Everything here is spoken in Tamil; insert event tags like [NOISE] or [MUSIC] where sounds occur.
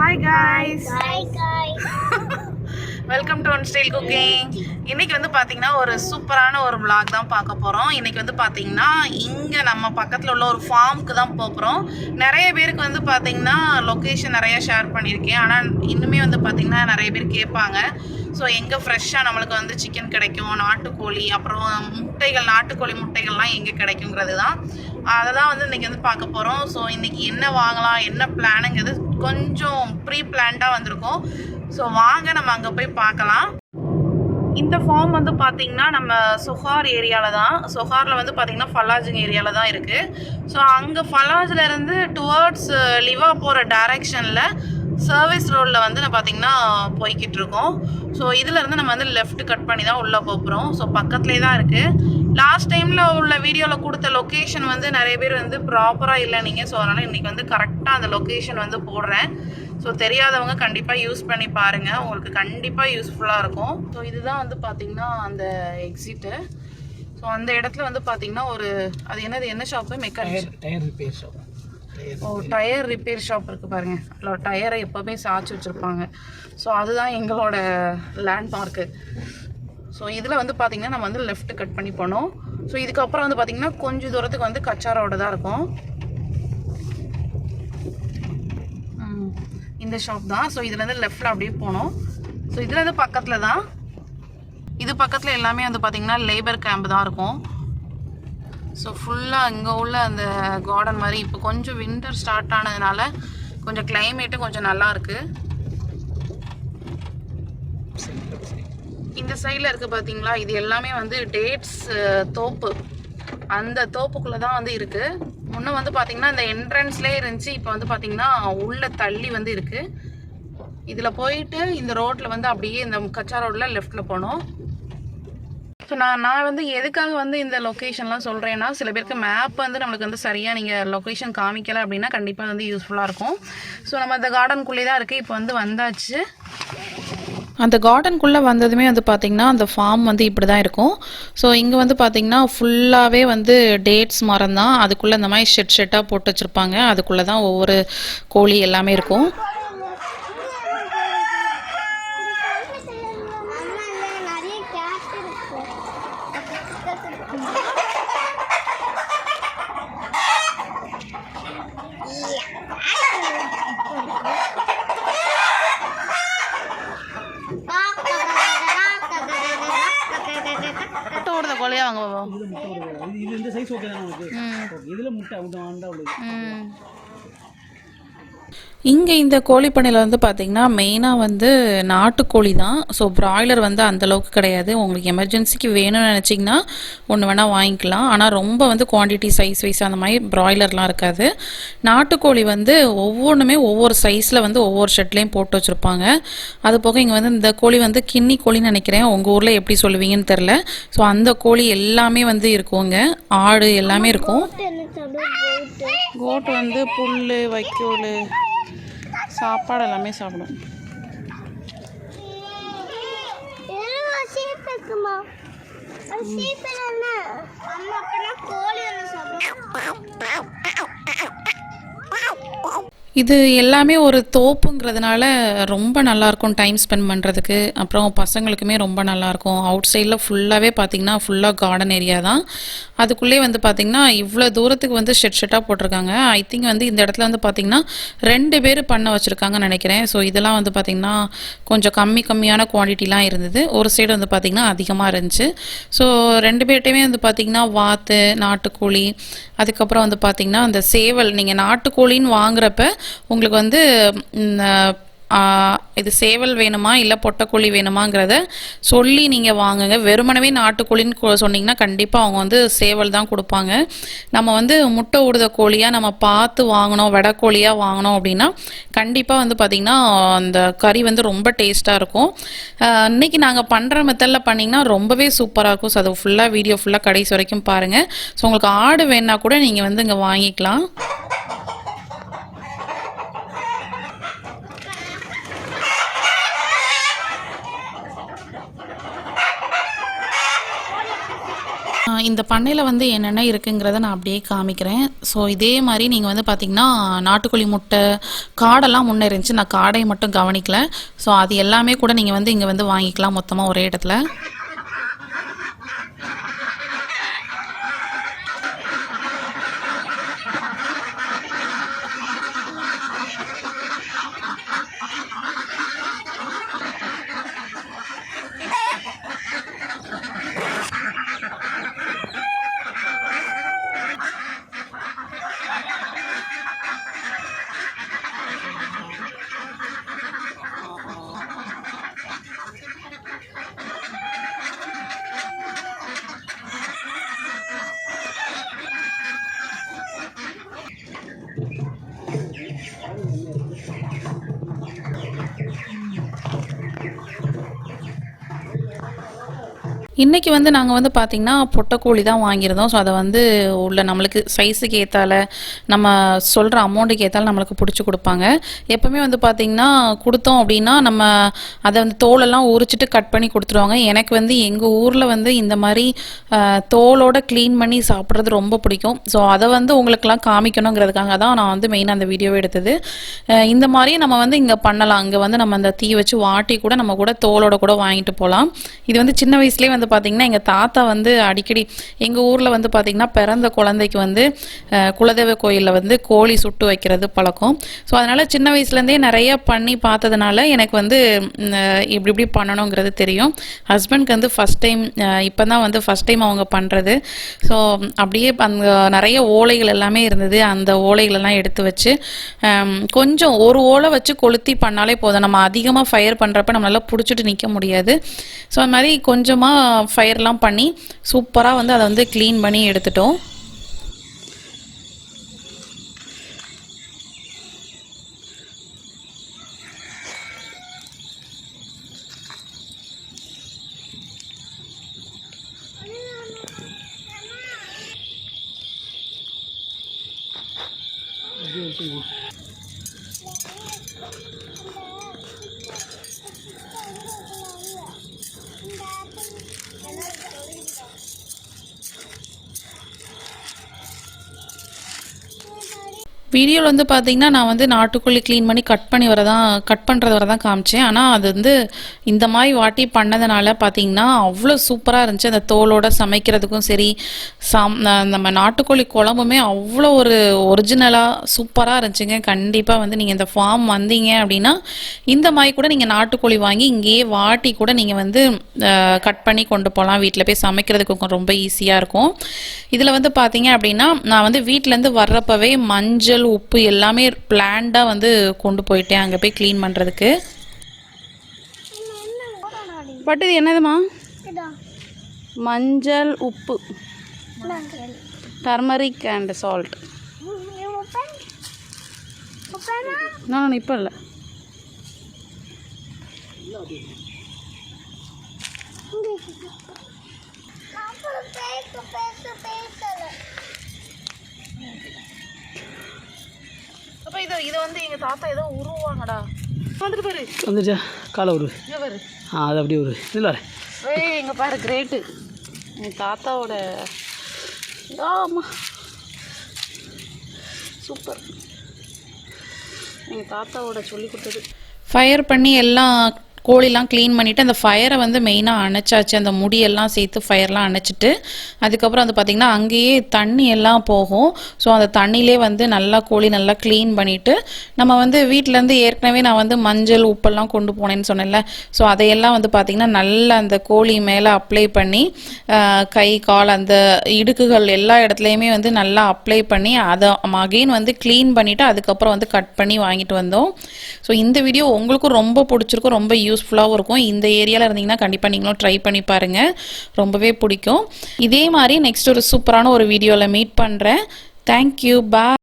Hi guys. Hi guys. [LAUGHS] Welcome to one style cooking இன்னைக்கு வந்து பார்த்தீங்கன்னா ஒரு சூப்பரான ஒரு விளாக் தான் பார்க்க போகிறோம் இன்னைக்கு வந்து பார்த்தீங்கன்னா இங்கே நம்ம பக்கத்தில் உள்ள ஒரு ஃபார்முக்கு தான் போகிறோம் நிறைய பேருக்கு வந்து பார்த்தீங்கன்னா லொக்கேஷன் நிறையா ஷேர் பண்ணியிருக்கேன். ஆனால் இன்னுமே வந்து பார்த்தீங்கன்னா நிறைய பேர் கேட்பாங்க. ஸோ எங்கே ஃப்ரெஷ்ஷாக நம்மளுக்கு வந்து சிக்கன் கிடைக்கும் நாட்டுக்கோழி அப்புறம் முட்டைகள் நாட்டுக்கோழி முட்டைகள்லாம் எங்கே கிடைக்குங்கிறது தான். அதை தான் வந்து இன்றைக்கி வந்து பார்க்க போகிறோம் ஸோ இன்றைக்கி என்ன வாங்கலாம் என்ன பிளானுங்கிறது கொஞ்சம் ப்ரீ பிளான்டாக வந்திருக்கும். ஸோ வாங்க நம்ம அங்கே போய் பார்க்கலாம். இந்த ஃபார்ம் வந்து பார்த்தீங்கன்னா நம்ம சொஹார் ஏரியாவில் தான். சொஹாரில் வந்து பார்த்தீங்கன்னா ஃபலாஜிங் ஏரியாவில் தான் இருக்குது ஸோ அங்கே ஃபலாஜிலேருந்து டுவர்ட்ஸ் லிவா போகிற டைரக்ஷனில் சர்வீஸ் ரோடில் வந்து நான் பார்த்தீங்கன்னா போய்கிட்டு இருக்கோம். ஸோ இதிலேருந்து நம்ம வந்து லெஃப்ட் கட் பண்ணி தான் உள்ளே போகிறோம் ஸோ பக்கத்துலேயே தான் இருக்குது லாஸ்ட் டைமில் உள்ள வீடியோவில் கொடுத்த லொக்கேஷன் வந்து நிறைய பேர் வந்து ப்ராப்பராக இல்லை நீங்கள் ஸோ அதனால் இன்றைக்கி வந்து கரெக்டாக அந்த லொக்கேஷன் வந்து போடுறேன். ஸோ தெரியாதவங்க கண்டிப்பாக யூஸ் பண்ணி பாருங்கள் உங்களுக்கு கண்டிப்பாக யூஸ்ஃபுல்லாக இருக்கும். ஸோ இதுதான் வந்து பார்த்திங்கன்னா அந்த எக்ஸிட்டு ஸோ அந்த இடத்துல வந்து பார்த்திங்கன்னா ஒரு அது என்னது? என்ன shop mechanic tyre repair shop ஓ டயர் ரிப்பேர் ஷாப் இருக்குது பாருங்க. அதில் டயரை எப்போவுமே சாய்ச்சி வச்சுருப்பாங்க. ஸோ அதுதான் எங்களோட லேண்ட்மார்க்கு ஸோ இதில் வந்து பார்த்திங்கன்னா நம்ம வந்து லெஃப்ட் கட் பண்ணி போனோம். ஸோ இதுக்கப்புறம் வந்து பார்த்திங்கன்னா கொஞ்சம் தூரத்துக்கு வந்து கச்சா ரோடு தான் இருக்கும். இந்த ஷாப் தான். ஸோ இதுலேருந்து லெஃப்டில் அப்படியே போனோம். ஸோ இதுலேருந்து பக்கத்தில் தான். இது பக்கத்தில் எல்லாமே வந்து பார்த்திங்கன்னா லேபர் கேம்ப் தான் இருக்கும். ஸோ ஃபுல்லாக இங்கே உள்ள அந்த கார்டன் மாதிரி இப்போ கொஞ்சம் வின்டர் ஸ்டார்ட் ஆனதுனால கொஞ்சம் கிளைமேட்டும் கொஞ்சம் நல்லா இருக்கு. இந்த சைடில் இருக்குது பார்த்தீங்களா இது எல்லாமே வந்து டேட்ஸ் தோப்பு. அந்த தோப்புக்குள்ளே தான் வந்து இருக்குது முன்ன வந்து பார்த்தீங்கன்னா இந்த என்ட்ரன்ஸ்லேயே இருந்துச்சு. இப்போ வந்து பார்த்தீங்கன்னா உள்ளே தள்ளி வந்து இருக்குது இதில் போயிட்டு இந்த ரோட்டில் வந்து அப்படியே இந்த கச்சா ரோட்டில் லெஃப்ட்டில் போனோம். ஸோ நான் நான் வந்து எதுக்காக வந்து இந்த லொக்கேஷன்லாம் சொல்கிறேன்னா சில பேருக்கு மேப் வந்து நம்மளுக்கு வந்து சரியாக நீங்கள் லொக்கேஷன் காமிக்கலை அப்படின்னா கண்டிப்பாக வந்து யூஸ்ஃபுல்லாக இருக்கும். ஸோ நம்ம அந்த கார்டனுக்குள்ளே தான் இருக்குது இப்போ வந்து வந்தாச்சு. அந்த கார்டனுக்குள்ளே வந்ததுமே வந்து பார்த்திங்கன்னா அந்த ஃபார்ம் வந்து இப்படி தான் இருக்கும். ஸோ இங்கே வந்து பார்த்திங்கன்னா ஃபுல்லாகவே வந்து டேட்ஸ் மரம் தான் அதுக்குள்ளே இந்த மாதிரி ஷெட் ஷெட்டாக போட்டு வச்சுருப்பாங்க. அதுக்குள்ளே தான் ஒவ்வொரு கோழி எல்லாமே இருக்கும். 嗯。இங்கே இந்த கோழிப்பண்ணையில் வந்து பார்த்திங்கன்னா மெயினாக வந்து நாட்டுக்கோழி தான். ஸோ ப்ராய்லர் வந்து அந்த அளவுக்கு கிடையாது. உங்களுக்கு எமர்ஜென்சிக்கு வேணும்னு நினச்சிங்கன்னா ஒன்று வேணால் வாங்கிக்கலாம். ஆனால் ரொம்ப வந்து குவான்டிட்டி சைஸ் வைஸ் அந்த மாதிரி ப்ராய்லர்லாம் இருக்காது. நாட்டுக்கோழி வந்து ஒவ்வொன்றுமே ஒவ்வொரு சைஸில் வந்து ஒவ்வொரு ஷெட்லேயும் போட்டு வச்சுருப்பாங்க. அது போக இங்கே வந்து இந்த கோழி வந்து கின்னி கோழின்னு நினைக்கிறேன். உங்கள் ஊரில் எப்படி சொல்லுவீங்கன்னு தெரில ஸோ அந்த கோழி எல்லாமே வந்து இருக்குங்க. ஆடு எல்லாமே இருக்கும். கோட் வந்து புல் வைக்கோல். சாப்பாடு எல்லாமே சாப்பிடும். அம்மா கோழி சாப்பிடும். இது எல்லாமே ஒரு தோப்புங்கிறதுனால ரொம்ப நல்லாயிருக்கும் டைம் ஸ்பெண்ட் பண்ணுறதுக்கு அப்புறம் பசங்களுக்குமே ரொம்ப நல்லாயிருக்கும். அவுட் சைடில் ஃபுல்லாகவே பார்த்திங்கன்னா ஃபுல்லாக கார்டன் ஏரியா தான். அதுக்குள்ளே வந்து பார்த்திங்கன்னா இவ்வளோ தூரத்துக்கு வந்து ஷெட் ஷெட்டாக போட்டிருக்காங்க. ஐ திங்க் வந்து இந்த இடத்துல வந்து பார்த்திங்கன்னா ரெண்டு பேர் பண்ண வச்சுருக்காங்கன்னு நினைக்கிறேன். ஸோ இதெல்லாம் வந்து பார்த்திங்கன்னா கொஞ்சம் கம்மி கம்மியான குவான்டிட்டிலாம் இருந்தது. ஒரு சைடு வந்து பார்த்திங்கன்னா அதிகமாக இருந்துச்சு. ஸோ ரெண்டு பேர்ட்டையுமே வந்து பார்த்திங்கன்னா வாத்து நாட்டுக்கோழி அதுக்கப்புறம் வந்து பார்த்திங்கன்னா அந்த சேவல். நீங்கள் நாட்டுக்கோழின்னு வாங்குறப்ப உங்களுக்கு வந்து இது சேவல் வேணுமா இல்லை பொட்டக்கோழி வேணுமாங்கிறத சொல்லி நீங்கள் வாங்குங்க. வெறுமனவே நாட்டுக்கோழின்னு கொ- சொன்னீங்கன்னா கண்டிப்பாக அவங்க வந்து சேவல் தான் கொடுப்பாங்க. நம்ம வந்து முட்டை விடுத கோழியாக நம்ம பார்த்து வாங்கினோம் வெடைக்கோழியாக வாங்கினோம் அப்படின்னா கண்டிப்பாக வந்து பார்த்திங்கன்னா அந்த கறி வந்து ரொம்ப டேஸ்ட்டாக இருக்கும். இன்றைக்கி நாங்கள் பண்ணுற மெத்தடில் பண்ணிங்கன்னா ரொம்பவே சூப்பராக இருக்கும். ஸோ அது ஃபுல்லாக வீடியோ ஃபுல்லாக கடைசி வரைக்கும் பாருங்கள் ஸோ உங்களுக்கு ஆடு வேணால் கூட நீங்கள் வந்து இங்கே வாங்கிக்கலாம். இந்த பண்ணையில் வந்து என்னென்ன இருக்குங்கிறத நான் அப்படியே காமிக்கிறேன். ஸோ இதே மாதிரி நீங்கள் வந்து பார்த்தீங்கன்னா நாட்டுக்கோழி முட்டை காடெல்லாம் முன்னே இருந்துச்சு. நான் காடை மட்டும் கவனிக்கல. ஸோ அது எல்லாமே கூட நீங்கள் வந்து இங்கே வந்து வாங்கிக்கலாம் மொத்தமாக ஒரே இடத்துல. இன்றைக்கி வந்து நாங்கள் வந்து பார்த்திங்கன்னா பொட்டைக்கோழி தான் வாங்கியிருந்தோம். ஸோ அதை வந்து உள்ள நம்மளுக்கு சைஸுக்கு ஏற்றால நம்ம சொல்கிற அமௌண்ட்டுக்கு ஏற்றால நம்மளுக்கு பிடிச்சி கொடுப்பாங்க. எப்போவுமே வந்து பார்த்திங்கன்னா கொடுத்தோம் அப்படின்னா நம்ம அதை வந்து தோலெல்லாம் உரிச்சிட்டு கட் பண்ணி கொடுத்துருவாங்க. எனக்கு வந்து எங்கள் ஊரில் வந்து இந்த மாதிரி தோலோட க்ளீன் பண்ணி சாப்பிட்றது ரொம்ப பிடிக்கும். ஸோ அதை வந்து உங்களுக்கெல்லாம் காமிக்கணுங்கிறதுக்காக தான் நான் வந்து மெயினாக அந்த வீடியோவை எடுத்தது. இந்த மாதிரியே நம்ம வந்து இங்கே பண்ணலாம். அங்கே வந்து நம்ம அந்த தீ வச்சு வாட்டி கூட நம்ம கூட தோலோட கூட வாங்கிட்டு போகலாம் இது வந்து சின்ன வயசுலேயே வந்து பார்த்திங்கன்னா எங்கள் தாத்தா வந்து அடிக்கடி எங்கள் ஊரில் வந்து பார்த்திங்கன்னா பிறந்த குழந்தைக்கு வந்து குலதெய்வ கோயிலில் வந்து கோழி சுட்டு வைக்கிறது பழக்கம். ஸோ அதனால் சின்ன வயசுலேருந்தே நிறைய பண்ணி பார்த்ததுனால எனக்கு வந்து இப்படி இப்படி பண்ணணுங்கிறது தெரியும். ஹஸ்பண்ட்க்கு வந்து ஃபஸ்ட் டைம் இப்போ தான் வந்து ஃபஸ்ட் டைம் அவங்க பண்ணுறது ஸோ அப்படியே அந்த நிறைய ஓலைகள் எல்லாமே இருந்தது. அந்த ஓலைகள் எல்லாம் எடுத்து வச்சு கொஞ்சம் ஒரு ஓலை வச்சு கொளுத்தி பண்ணாலே போதும். நம்ம அதிகமாக ஃபயர் பண்ணுறப்ப நம்மளால் பிடிச்சிட்டு நிற்க முடியாது. ஸோ அது மாதிரி கொஞ்சமாக ஃபயர்லாம் பண்ணி சூப்பராக வந்து அதை வந்து க்ளீன் பண்ணி எடுத்துட்டோம். வீடியோவில் வந்து பார்த்தீங்கன்னா நான் வந்து நாட்டுக்கோழி க்ளீன் பண்ணி கட் பண்ணி வரதான் கட் பண்ணுறது வர தான் காமிச்சேன். ஆனால் அது வந்து இந்த மாதிரி வாட்டி பண்ணதுனால பார்த்தீங்கன்னா அவ்வளோ சூப்பராக இருந்துச்சு. அந்த தோலோட சமைக்கிறதுக்கும் சரி சம் நம்ம நாட்டுக்கோழி குழம்புமே அவ்வளோ ஒரு ஒரிஜினலாக சூப்பராக இருந்துச்சுங்க. கண்டிப்பாக வந்து நீங்கள் இந்த ஃபார்ம் வந்தீங்க அப்படின்னா இந்த மாதிரி கூட நீங்கள் நாட்டுக்கோழி வாங்கி இங்கேயே வாட்டி கூட நீங்கள் வந்து கட் பண்ணி கொண்டு போகலாம் வீட்டில் போய் சமைக்கிறதுக்கு ரொம்ப ஈஸியாக இருக்கும். இதில் வந்து பார்த்தீங்க அப்படின்னா நான் வந்து வீட்டிலேருந்து வர்றப்பவே மஞ்சள் உப்பு எல்லாமே பிளான்டாக வந்து கொண்டு போயிட்டேன் அங்கே போய் க்ளீன் பண்ணுறதுக்கு பட் இது என்னதுமா இதோ. மஞ்சள் உப்பு. டர்மரிக் அண்ட் சால்ட் நான் இப்போ இல்லை. அப்புறம் பேச பேச. இது இது வந்து எங்கள் தாத்தா ஏதோ உருவாங்கடா. வந்துட்டு பாரு. வந்துச்சா காலை இங்கே பாரு. ஆ அது அப்படியே ஒரு இல்லை ஏய் இங்கே பாரு கிரேட்டு. எங்கள் தாத்தாவோட ஆமா சூப்பர். எங்கள் தாத்தாவோட சொல்லி கொடுத்தது. ஃபயர் பண்ணி எல்லாம் கோழிலாம் க்ளீன் பண்ணிவிட்டு அந்த ஃபயரை வந்து மெயினாக அணைச்சாச்சு. அந்த முடியெல்லாம் சேர்த்து ஃபயர்லாம் அணைச்சிட்டு அதுக்கப்புறம் வந்து பார்த்திங்கன்னா அங்கேயே தண்ணி எல்லாம் போகும். ஸோ அந்த தண்ணியிலே வந்து நல்லா கோழி நல்லா க்ளீன் பண்ணிவிட்டு நம்ம வந்து வீட்டிலேருந்து ஏற்கனவே நான் வந்து மஞ்சள் உப்பெல்லாம் கொண்டு போனேன்னு சொன்னேன்ல. ஸோ அதையெல்லாம் வந்து பார்த்திங்கன்னா நல்லா அந்த கோழி மேலே அப்ளை பண்ணி கை கால் அந்த இடுக்குகள் எல்லா இடத்துலையுமே வந்து நல்லா அப்ளை பண்ணி அதை அகெயின் வந்து க்ளீன் பண்ணிவிட்டு அதுக்கப்புறம் வந்து கட் பண்ணி வாங்கிட்டு வந்தோம். ஸோ இந்த வீடியோ உங்களுக்கும் ரொம்ப பிடிச்சிருக்கும் ரொம்ப யூஸ்ஃபுல்லாகவும் இருக்கும். இந்த ஏரியாவில் இருந்தீங்கன்னா கண்டிப்பாக நீங்களும் ட்ரை பண்ணி பாருங்கள் ரொம்பவே பிடிக்கும். இதே மாதிரி நெக்ஸ்ட் ஒரு சூப்பரான ஒரு வீடியோவில் மீட் பண்ணுறேன் தேங்க்யூ பாய்